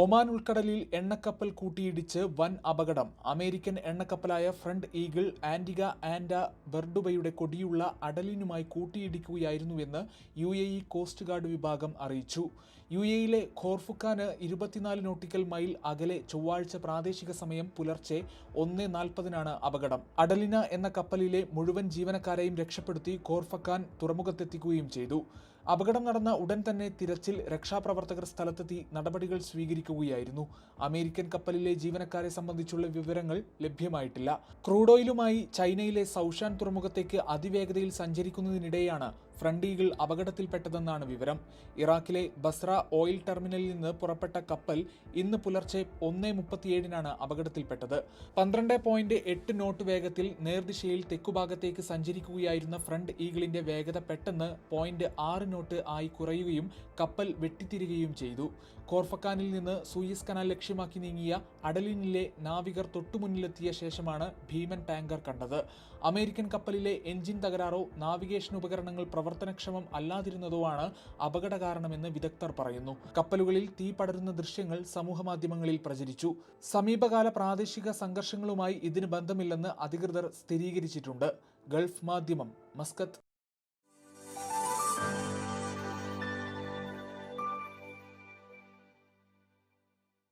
Oman ഉൾക്കടലിൽ എണ്ണക്കപ്പൽ കൂട്ടിയിടിച്ച് വൻ അപകടം. അമേരിക്കൻ എണ്ണക്കപ്പലായ ഫ്രണ്ട് ഈഗിൾ ആന്റിഗ ആൻഡ ബെർഡുബയുടെ കൊടിയുള്ള അടലിനുമായി കൂട്ടിയിടിക്കുകയായിരുന്നുവെന്ന് U A E coast guard വിഭാഗം അറിയിച്ചു. യു എയിലെ ഖോർഫുഖാന് ഇരുപത്തിനാല് നോട്ടിക്കൽ മൈൽ അകലെ ചൊവ്വാഴ്ച പ്രാദേശിക സമയം പുലർച്ചെ ഒന്ന് നാൽപ്പതിനാണ് അപകടം. അടലിന എന്ന കപ്പലിലെ മുഴുവൻ ജീവനക്കാരെയും രക്ഷപ്പെടുത്തി ഖോർഫക്കാൻ തുറമുഖത്തെത്തിക്കുകയും ചെയ്തു. അപകടം നടന്ന ഉടൻ തന്നെ തിരച്ചിൽ രക്ഷാപ്രവർത്തകർ സ്ഥലത്തെത്തി നടപടികൾ സ്വീകരിക്കുകയായിരുന്നു. അമേരിക്കൻ കപ്പലിലെ ജീവനക്കാരെ സംബന്ധിച്ചുള്ള വിവരങ്ങൾ ലഭ്യമായിട്ടില്ല. ക്രൂഡ് ഓയിലുമായി ചൈനയിലെ സൗഷാൻ തുറമുഖത്തേക്ക് അതിവേഗതയിൽ സഞ്ചരിക്കുന്നതിനിടെയാണ് ഫ്രണ്ട് ഈഗിൾ അപകടത്തിൽപ്പെട്ടതെന്നാണ് വിവരം. ഇറാഖിലെ ബസ്ര ഓയിൽ ടെർമിനലിൽ നിന്ന് പുറപ്പെട്ട കപ്പൽ ഇന്ന് പുലർച്ചെ ഒന്ന് മുപ്പത്തിയേഴിനാണ് അപകടത്തിൽപ്പെട്ടത്. പന്ത്രണ്ട് പോയിന്റ് എട്ട് നോട്ട് വേഗത്തിൽ നേർദിശയിൽ തെക്കുഭാഗത്തേക്ക് സഞ്ചരിക്കുകയായിരുന്ന ഫ്രണ്ട് ഈഗിളിന്റെ വേഗത പെട്ടെന്ന് പോയിന്റ് ആറ് നോട്ട് ആയി കുറയുകയും കപ്പൽ വെട്ടിത്തിരികയും ചെയ്തു. കോർഫക്കാനിൽ നിന്ന് സൂയിസ് കനാൽ ലക്ഷ്യമാക്കി നീങ്ങിയ അഡലിനിലെ നാവികർ തൊട്ടുമുന്നിലെത്തിയ ശേഷമാണ് ഭീമൻ ടാങ്കർ കണ്ടത്. അമേരിക്കൻ കപ്പലിലെ എഞ്ചിൻ തകരാറോ നാവിഗേഷൻ ഉപകരണങ്ങൾ പ്രവർത്തനക്ഷമം അല്ലാതിരുന്നതുമാണ് അപകട കാരണമെന്ന് വിദഗ്ധർ പറയുന്നു. കപ്പലുകളിൽ തീ പടരുന്ന ദൃശ്യങ്ങൾ സമൂഹമാധ്യമങ്ങളിൽ പ്രചരിച്ചു. സമീപകാല പ്രാദേശിക സംഘർഷങ്ങളുമായി ഇതിന് ബന്ധമില്ലെന്ന് അധികൃതർ സ്ഥിരീകരിച്ചിട്ടുണ്ട്. ഗൾഫ് മാധ്യമം മസ്കത്ത്.